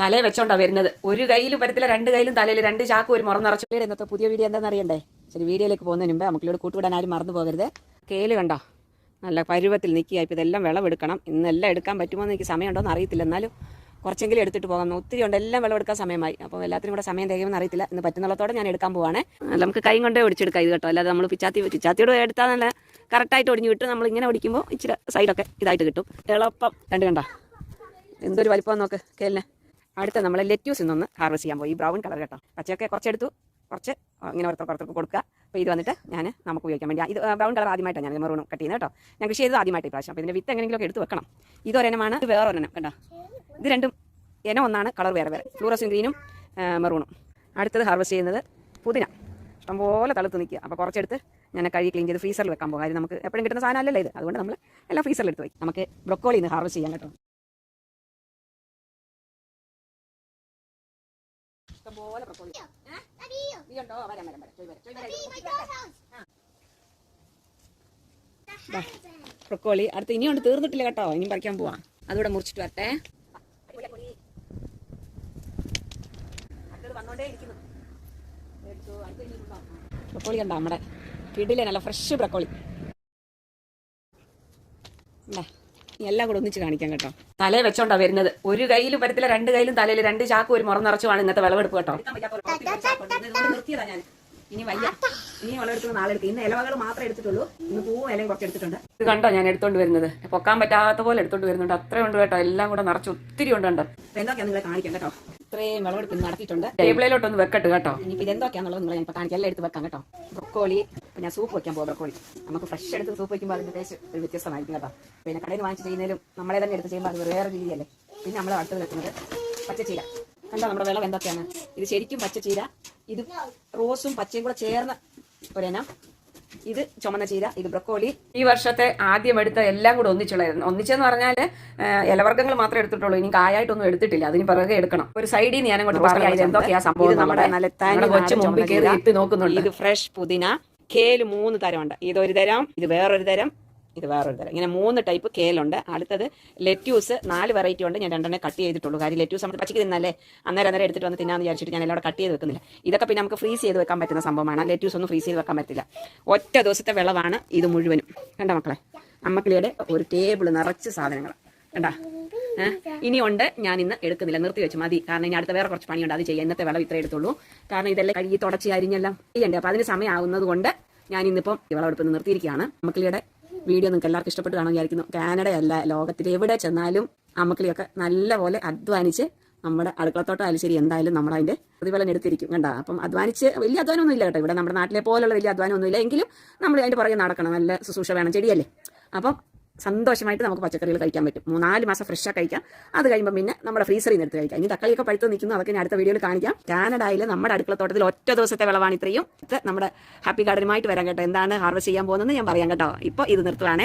തലേ വെച്ചോണ്ടാ വരുന്നത്. ഒരു കയ്യിലും വരത്തില്ല രണ്ട് കയ്യിലും തലയിൽ. രണ്ട് ചാക്ക് ഒരു മുറം നിറച്ചു ഇന്നത്തെ പുതിയ വീഡിയോ എന്താണെന്ന് അറിയണ്ടേ? ശരി വീഡിയോയിലേക്ക് പോകുന്നതിന് മുമ്പ് നമുക്കിവിടെ കൂട്ടുവിടാൻ ആരും മറന്നു പോകരുത്. കേൽ കണ്ടോ? നല്ല പരുവത്തിൽ നിൽക്കുക. ഇപ്പം ഇതെല്ലാം വിളവെടുക്കണം. ഇന്നെല്ലാം എടുക്കാൻ പറ്റുമോ എന്ന് എനിക്ക് സമയമുണ്ടോ എന്ന് അറിയത്തില്ല. എന്നാലും കുറച്ചെങ്കിലും എടുത്തിട്ട് പോകാം. ഒത്തിരി ഉണ്ട്. എല്ലാം വിളവെടുക്കാൻ സമയമായി. അപ്പോൾ എല്ലാത്തിനും കൂടെ സമയം തികയുമെന്ന് അറിയത്തില്ല. ഇന്ന് പറ്റുന്നുള്ളത്തോടെ ഞാൻ എടുക്കാൻ പോവാണ്. നമുക്ക് കൈ കൊണ്ടേ ഒടിച്ചെടുക്കാം ഇത് കേട്ടോ. അല്ലാതെ നമ്മൾ പിച്ചാത്തി പിച്ചാത്തിയോട് എടുത്താൽ നല്ല കറക്റ്റായിട്ട് ഒടിഞ്ഞു കിട്ടും. നമ്മൾ ഇങ്ങനെ ഒടിക്കുമ്പോൾ ഇച്ചിരി സൈഡൊക്കെ ഇതായിട്ട് കിട്ടും. എളുപ്പം. രണ്ട് കണ്ടോ? എന്തൊരു വലിപ്പം നോക്ക്. കേലിന്. അടുത്ത നമ്മൾ ലെറ്റ്യൂസ് നിന്നൊന്ന് ഹാർവസ്റ്റ് ചെയ്യാൻ പോയി. ഈ ബ്രൗൺ കളർ കേട്ടോ. പച്ചയൊക്കെ കുറച്ചെടുത്തു. കുറച്ച് ഇങ്ങനെ ഓരോരുത്തർക്ക് ഓരോരുത്തർക്ക് കൊടുക്കുക. അപ്പോൾ ഇത് വന്നിട്ട് ഞാൻ നമുക്ക് ഉപയോഗിക്കാൻ വേണ്ടി ഇത് ബ്രൗൺ കളർ ആദ്യമായിട്ടാണ് ഞാൻ മെറൂണും കട്ട് ചെയ്യുന്നത് കേട്ടോ. ഞാൻ കൃഷി ചെയ്തത് ആദ്യമായിട്ട് ഈ പ്രാവശ്യം. അപ്പോൾ ഇതിന്റെ വിത്ത് എങ്ങനെയെങ്കിലുമൊക്കെ എടുത്ത് വെക്കണം. ഇതൊരെണ്ണമാണ് ഇത് വേറെ ഒരെണ്ണം കണ്ടോ? ഇത് രണ്ടും ഇനം ഒന്നാണ് കളർ വേറെ വേറെ. ഫ്ലൂറസും ഗ്രീനും മെറൂണും അടുത്തത് ഹാർവസ്റ്റ് ചെയ്യുന്നത് പുതിന. ഇഷ്ടംപോലെ തളുത്ത് നിൽക്കുക. അപ്പോൾ കുറച്ചെടുത്ത് ഞാൻ കഴുകി ക്ലീൻ ചെയ്ത് ഫ്രീസറിൽ വെക്കാൻ പോകാം. നമുക്ക് എപ്പോഴും കിട്ടുന്ന സാധനം അല്ലല്ലോ ഇത്. അതുകൊണ്ട് നമ്മൾ എല്ലാം ഫ്രീസറിൽ എടുത്ത് വയ്ക്കും നമുക്ക് ബ്രൊക്കോളി ഇന്ന് ഹാർവസ്റ്റ് ചെയ്യാൻ കേട്ടോ. ഇഷ്ടംപോലെ ബ്രക്കോളി നീ ഉണ്ടോ വരാം വരാം വരാം. ചോയ് വരാം ചോയ് വരാം ബ്രൊക്കോളി അടുത്ത് ഇനിയുണ്ട് തീർന്നിട്ടില്ല കേട്ടോ. ഇനി പറിക്കാൻ പോവാം. അതുകൂടെ മുറിച്ചിട്ട് വരട്ടെ. ബ്രക്കോളി കണ്ടോ? നമ്മുടെ കിടിലെ നല്ല ഫ്രഷ് ബ്രക്കോളി ഇണ്ടാ, ഈ എല്ലാം കൂടെ ഒന്നിച്ച് കാണിക്കാം കേട്ടോ. തലേ വെച്ചോണ്ടാ വരുന്നത്. ഒരു കയ്യിലും വരത്തില്ല രണ്ട് കയ്യിലും തലയിൽ രണ്ട് ചാക്കും ഒരു മുറം നിറച്ചുമാണ് ഇന്നത്തെ വിളവെടുപ്പ് കേട്ടോ. നിർത്തിയതാ ഞാൻ. ഇനി വയ്യ. ഇനി വിളവെടുക്കുന്ന നാളെ എടുക്കും ഇന്ന് ഇലവകൾ മാത്രമേ എടുത്തിട്ടുള്ളൂ. ഇന്ന് പൂവും ഇലയും കുറച്ച് എടുത്തിട്ടുണ്ട്. ഇത് കണ്ടോ ഞാൻ എടുത്തോണ്ട് വരുന്നത്? പൊക്കാൻ പറ്റാത്ത പോലെ എടുത്തോണ്ട് വരുന്നുണ്ട്. അത്രയും ഉണ്ട് കേട്ടോ. എല്ലാം കൂടെ നിറച്ച് ഒത്തിരി ഉണ്ട് ഉണ്ട് എന്തൊക്കെയാണ് എന്തൊക്കെയാ നിങ്ങളെ കാണിക്കാം കേട്ടോ. ഇത്രയും വിളവെടുപ്പ് നടത്തിയിട്ടുണ്ട്. ടേബിളിലോട്ടൊന്ന് വെക്കട്ടെ കേട്ടോ. ഇനി ഇത് എന്തൊക്കെയാണെന്നുള്ളത് നിങ്ങളെ ഞാൻ കാണിക്കാം. എല്ലാം എടുത്ത് വെക്കാം കേട്ടോ. ബ്രൊക്കോളി ഇപ്പൊ ഞാൻ സൂപ്പ് വെക്കാൻ പോകാം ബ്രോക്കോളി. നമുക്ക് ഫ്രഷ് എടുത്ത് സൂപ്പ് വെക്കുമ്പോൾ അതിന്റെ ടേസ്റ്റ് ഒരു വ്യത്യസ്തമായിരിക്കും കേട്ടോ. പിന്നെ കടയിൽ വാങ്ങിച്ച് ചെയ്യുന്നതിലും നമ്മളെ തന്നെ എടുത്ത് ചെയ്യുമ്പോൾ അത് വേറെ രീതിയല്ലേ. പിന്നെ നമ്മൾ അടുത്ത് വെക്കുന്നത് പച്ചച്ചീര. കണ്ടോ നമ്മുടെ വിളവ് എന്തൊക്കെയാണ്? ഇത് ശരിക്കും പച്ചച്ചീര ഇത് റോസും പച്ചയും കൂടെ ചേർന്ന ഒരെണ്ണം. ഇത് ചുമന്ന ചീര ഇത് ബ്രക്കോളി. ഈ വർഷത്തെ ആദ്യം എടുത്ത എല്ലാം കൂടെ ഒന്നിച്ചുള്ളായിരുന്നു. ഒന്നിച്ചെന്ന് പറഞ്ഞാൽ ഇലവർഗങ്ങൾ മാത്രമേ എടുത്തിട്ടുള്ളൂ. ഇനി കായായിട്ടൊന്നും എടുത്തിട്ടില്ല. അതിന് പിറകെ എടുക്കണം. ഒരു സൈഡിൽ നിന്ന് ഞാൻ അങ്ങോട്ട് പറയാം എന്തൊക്കെയാ സംഭവം നമ്മുടെ നല്ല തനി കൊച്ചു മുമ്പിൽ കയറി ഇട്ട് നോക്കുന്നുണ്ട്. ഇത് ഫ്രഷ് പുതിന. കേൽ മൂന്ന് തരമുണ്ട്. ഇതൊരു തരം ഇത് വേറൊരു തരം ഇത് വേറൊരു തരം. ഇങ്ങനെ മൂന്ന് ടൈപ്പ് കേലുണ്ട് അടുത്തത് ലെറ്റ്യൂസ് നാല് വെറൈറ്റി ഉണ്ട്. ഞാൻ രണ്ടെണ്ണം കട്ട് ചെയ്തിട്ടുള്ളൂ. കാര്യം ലെറ്റ്യൂസ് നമ്മൾ പച്ചക്ക് തിന്നല്ലേ? അന്നേരം അന്നേരം എടുത്തിട്ട് വന്ന് തിന്നാന്ന് വിചാരിച്ചിട്ട് ഞാൻ എല്ലാം കട്ട് ചെയ്ത് വെക്കുന്നില്ല. ഇതൊക്കെ പിന്നെ നമുക്ക് ഫ്രീസ് ചെയ്ത് വെക്കാൻ പറ്റുന്ന സംഭവമാണ്. ലെറ്റ്യൂസ് ഒന്നും ഫ്രീസ് ചെയ്ത് വെക്കാൻ പറ്റില്ല. ഒറ്റ ദിവസത്തെ വിളവാണ് ഇത് മുഴുവനും. കണ്ട മക്കളെ? അമ്മക്കിളിയുടെ ഒരു ടേബിൾ നിറച്ച് സാധനങ്ങൾ. കണ്ടാ? ഇനിയുണ്ട്. ഞാൻ ഇന്ന് എടുക്കുന്നില്ല. നിർത്തി വെച്ച് മതി. കാരണം ഇനി അടുത്ത വേറെ കുറച്ച് പണിയുണ്ട്. അത് ചെയ്യാം. ഇന്നത്തെ വിളവ് ഇത്രേ എടുത്തുള്ളൂ. കാരണം ഇതെല്ലാം കഴുകി തുടച്ച് അരിഞ്ഞെല്ലാം ചെയ്യണ്ടേ. അപ്പോൾ അതിന് സമയമാകുന്നത് കൊണ്ട് ഞാൻ ഇന്നിപ്പം വിളവെടുപ്പ് നിർത്തിയിരിക്കുകയാണ്. അമ്മക്കിളിയുടെ വീഡിയോ നിങ്ങൾക്ക് എല്ലാവർക്കും ഇഷ്ടപ്പെട്ട് കാണാൻ വിചാരിക്കുന്നു. കാനഡയല്ല ലോകത്തിൽ എവിടെ ചെന്നാലും അമ്മക്കിളിയൊക്കെ നല്ലപോലെ അധ്വാനിച്ച് നമ്മുടെ അടുക്കളത്തോട്ടമായാലും ശരി എന്തായാലും നമ്മൾ അതിന്റെ പ്രതിഫലം എടുത്തിരിക്കും. കണ്ട? അപ്പം അധ്വാനിച്ച് വലിയ അധ്വാനമൊന്നും ഇല്ല കേട്ടോ. ഇവിടെ നമ്മുടെ നാട്ടിലെ പോലുള്ള വലിയ അധ്വാനമൊന്നും ഇല്ല എങ്കിലും നമ്മൾ അതിന്റെ പുറകെ നടക്കണം. നല്ല ശുശ്രൂഷ വേണം. ചെടിയല്ലേ? അപ്പം സന്തോഷമായിട്ട് നമുക്ക് പച്ചക്കറികൾ കഴിക്കാൻ പറ്റും. മൂന്നാൽ മാസം ഫ്രഷാ കഴിക്കാം. അത് കഴിയുമ്പോൾ പിന്നെ നമ്മുടെ ഫ്രീസറിൽ നിന്ന് എടുത്ത് കഴിക്കാം. ഇനി തക്കാളിയൊക്കെ പഴുത്ത് നിൽക്കുന്നു. അതൊക്കെ ഞാൻ അടുത്ത വീഡിയോയിൽ കാണിക്കാം. കാനഡയിൽ നമ്മുടെ അടുക്കളത്തോട്ടത്തിൽ ഒറ്റ ദിവസത്തെ വിളവാണ് ഇത്രയും. ഇത് നമ്മുടെ ഹാപ്പി ഗാർഡനുമായിട്ട് വരാൻ കേട്ടോ. എന്താണ് ഹാർവസ്റ്റ് ചെയ്യാൻ പോകുന്നത് ഞാൻ പറയാം കേട്ടോ. ഇപ്പോൾ ഇത് നിർത്തുവാണേ.